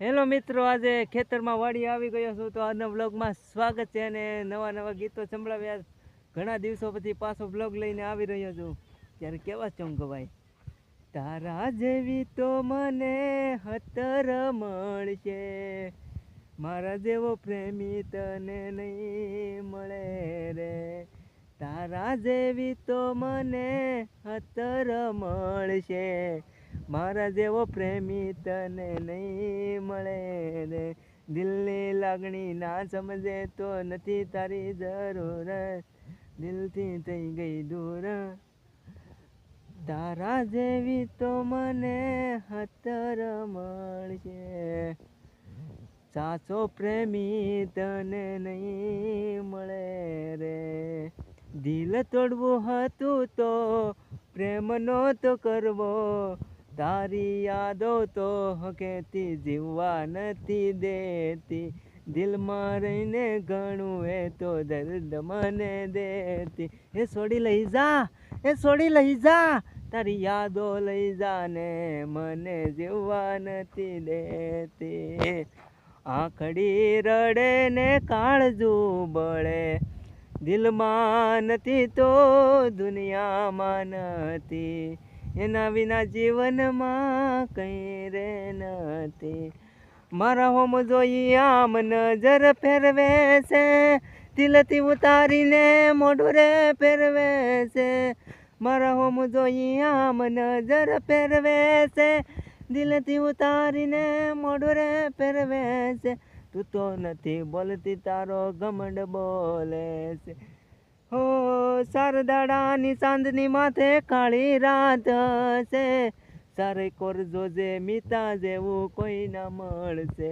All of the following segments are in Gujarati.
હેલો મિત્રો, આજે ખેતરમાં વાડી આવી ગયો છું તો આજના બ્લોગમાં સ્વાગત છે અને નવા નવા ગીતો સંભળાવ્યા. ઘણા દિવસો પછી પાછો બ્લોગ લઈને આવી રહ્યો છું. ત્યારે કેવા ચમકવાય તારા જેવી તો મને હતર મળશે. મારા જેવો પ્રેમી તને નહીં મળે રે. તારા જેવી તો મને હતર મળશે. મારા જેવો પ્રેમી તને નહીં મળે રે. દિલની લાગણી ના સમજે તો નથી તારી જરૂર. દિલથી થઈ ગઈ દૂર. તારા જેવી તો મને હતર મળશે. સાચો પ્રેમી તને નહીં મળે રે. દિલ તોડવું હતું તો પ્રેમ નહોતો કરવો. તારી યાદો તો હકેથી જીવવા નથી દેતી. દિલમાં રહીને ઘણું એ તો દર્દ મને દેતી. એ છોડી લઈ જા, એ છોડી લઈ જા. તારી યાદો લઈ જા ને મને જીવવા નથી દેતી. આંખડી રડે ને કાળજું બળે. દિલમાં નથી તો દુનિયામાં નથી. એના વિના જીવનમાં કંઈ રે નથી. મારા હોમ જોઈ આમ નજર ફેરવે છે. દિલથી ઉતારીને મોઢું રે ફેરવે છે. મારા હોમ જોઈ આમ નજર ફેરવે છે. દિલથી ઉતારીને મોઢું રે ફેરવે છે. તું તો નથી બોલતી, તારો ગમંડ બોલે છે. હો, શારદાડાની ચાંદની માથે કાળી રાત છે સારે કરજો જે મીતા જેવું કોઈ ના મળશે.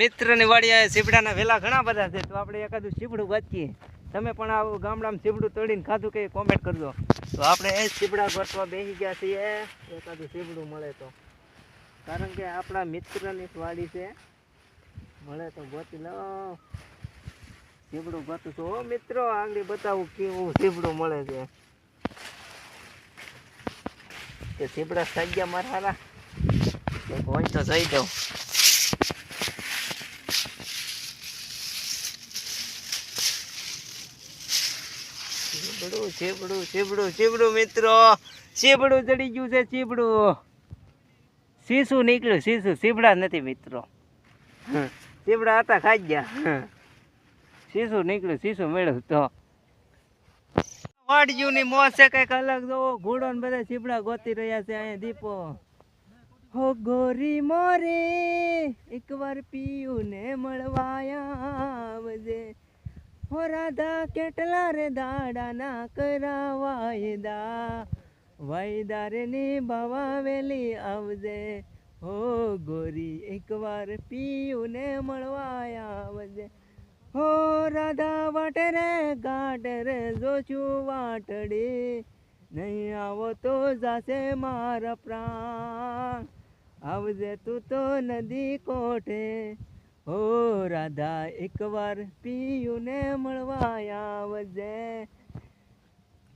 મિત્રની વાડીએ સીપડાના વેલા ઘણા બધા છે, તો આપણે એકાદું સીપડું વાંચીએ. તમે પણ આવું ગામડામાં સીપડું તોડીને ખાધું કે કોમેન્ટ કરજો. તો આપણે એ સીપડા ગોતવા બેસી ગયા છીએ, એકાદું સીપડું મળે તો. કારણ કે આપણા મિત્રની વાડી છે. મળે તો ગોતી લો. સીપડું ગોતું છું ઓ મિત્રો, આંગળી બતાવું કેવું ઝીબડું મળે છે. કે ઝીબડા થઈ ગયા મારા હારા. હોય તો જઈ દઉં. ચીબડું ચીબડું મિત્રો. ચીબડું ચડી ગયું છે ચીબડું શીશું નીકળ્યું, શીશું. ચીબડા નથી, મિત્રો. ચીબડા હતા, ખાઈ ગયા. શીશું નીકળ્યું શીશું મેળવ્યું તો મોજ છે, કંઈક અલગ. ઘોડો ને બધા ચીબડા ગોતી રહ્યા છે અહીંયા દીપો. હો ગોરી મોરે, એકવાર પીયું ને મળવાયા આવજે. હો કેટલા રે દાડા ના કરા વાયદા વાયદા ને બાવા વેલી આવજે. હો ગોરી, એકવાર પીયું ને મળવાયા આવજે. હો રાધા વાટે રે ગાટ રે જોશું વાટડી. નહીં આવો તો જાશે મારા પ્રાણ. આવજે તું તો નદી કોઠે. હો રાધા, એકવાર પિયું ને મળવા આવજે.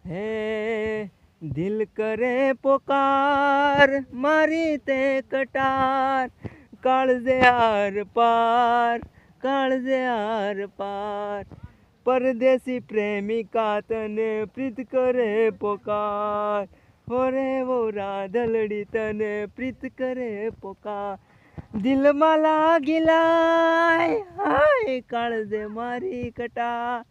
હે, દિલ કરે પોકાર, મારી તે કટાર. કાળજે આર પાર. કાળજે આર પાર. પરદેશી પ્રેમિકા તને પ્રીત કરે પોકાર. હોરે વો રાધલડી તને પ્રીત કરે પોકાર. દિલમાં લાગીલાય હાય કાળજે મારી કટા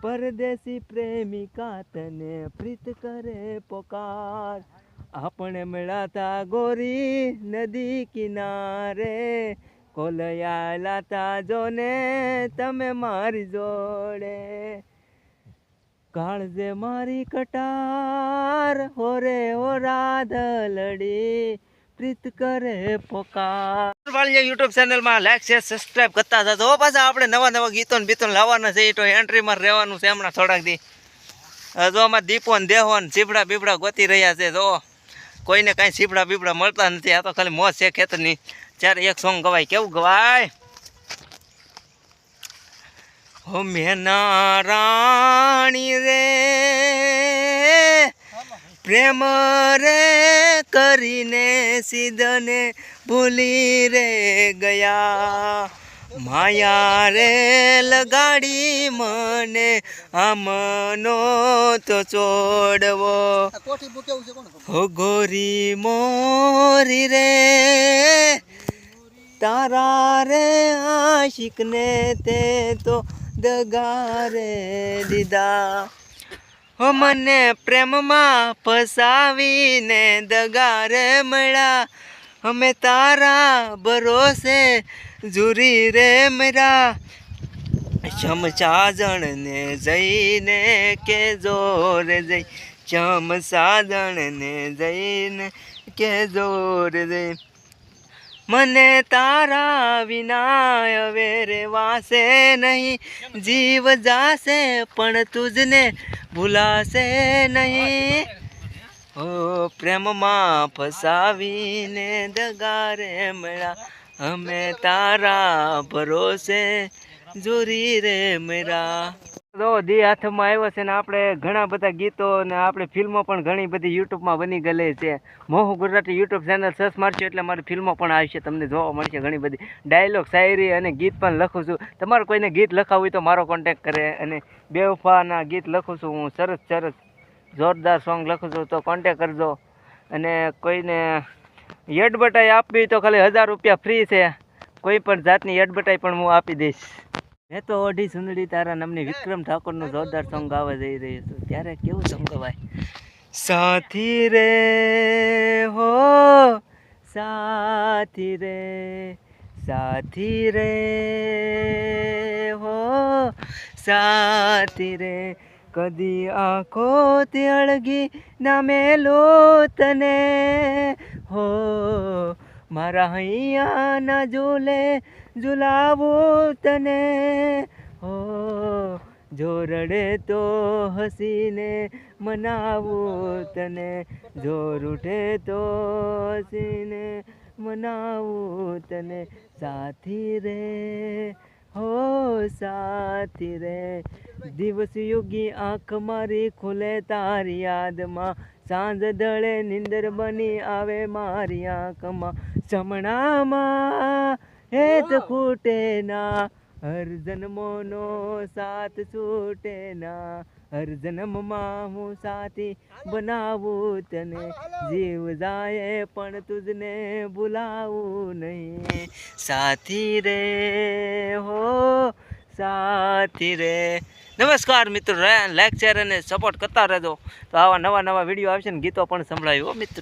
પરદેશી પ્રેમિકા તને પ્રીત કરે પોકાર. આપણે મળાતા ગોરી નદી કિનારે કોલયા લાતા જોને તમે મારી જોડે. કાળજે મારી કટાર, હોરે હો રાધલડી, પ્રીત કરે પોકાર. વાળીએ યુટ્યુબ ચેનલમાં લાઈક શેર સબસ્ક્રાઈબ કરતા હતા તો પાછા આપણે નવા નવા ગીતો ને બીતો લાવવાના છે. તો એન્ટ્રીમાં રહેવાનું છે હમણાં થોડાક દી. હજુ આમાં દીપો ને દેહો ને ચીપડા બીપડા ગોતી રહ્યા છે. જો કોઈને કાંઈ ચીપડા બીપડા મળતા નથી. આ તો ખાલી મોજ છે ખેતરની. ચાર એક સોંગ ગવાય. કેવું ગવાય? હો મેનારાણી રે પ્રેમ રે કરીને સીધને ભૂલી રે ગયા. માયા રે લગાડી મને આમનો તો ખબર? હો ગોરી મોરી રે તારા રે આશિકને તે તો દગારે દીધા. હો મને પ્રેમમાં ફસાવીને દગારે મળ્યા. અમે તારા ભરોસે ઝુરી રે મરા ચમચાજણને જઈને કે જોર જઈ ચમસાજણને જઈને કે જોર જઈ મને તારા વિના હવે રેવાશે નહીં. જીવ જાશે પણ તુજને ભૂલાશે નહીં. ઓ પ્રેમમાં ફસાવીને દગારે મળ્યા. અમે તારા ભરોસે, જોરી રે મેરા. તો દી હાથમાં આવ્યો છે ને આપણે ઘણા બધા ગીતો ને આપણે ફિલ્મો પણ ઘણી બધી યુટ્યુબમાં બની ગયેલી છે. Moh Gujarati YouTube channel search મારશો એટલે મારી ફિલ્મો પણ આવશે, તમને જોવા મળશે ઘણી બધી. ડાયલોગ, શાયરી અને ગીત પણ લખું છું. તમારે કોઈને ગીત લખાવું હોય તો મારો કોન્ટેક કરે અને બેવફાના ગીત લખું છું હું, સરસ સરસ, જોરદાર સોંગ લખું છું, તો કોન્ટેક કરજો. અને કોઈને એડવર્ટાઈ આપવી તો ખાલી હજાર રૂપિયા ફ્રી છે. કોઈ પણ જાતની એડવર્ટાઈ પણ હું આપી દઈશ. મેં તો ઓઢી સુંદડી તારા નામની વિક્રમ ઠાકોરનું જોરદાર સોંગ ગાવા જઈ રહ્યું છું. ત્યારે કેવું સોંગ ગવાય? સાથી રે હો સાથી રે સાથી રે હો સાથી રે. કદી આંખો અળગી ના મેલો તને હો મારા હૈયા ના ઝુલાવું તને, હો, જો રડે તો હસીને મનાવું તને, જો રૂઠે તો હસીને મનાવું તને, સાથી રે, હો, સાથી રે. દિવસ યોગી આંખ મારી ખુલે તારી યાદમાં, સાંજ દળે નિંદર બની આવે મારી આંખમાં. સમણામાં હેત ખૂટે ના હર જન્મોનો સાથ છૂટે ના હર જન્મમાં હું સાથી બનાવું તને. જીવ જાય પણ તુજને ભૂલાવું નહીં. સાથી રે હો સાથી રે. નમસ્કાર મિત્રો લાઈક શેર અને સપોર્ટ કરતા રહેજો. તો આવા નવા નવા વીડિયો આવશે ને ગીતો પણ સંભળાયું. હો મિત્રો.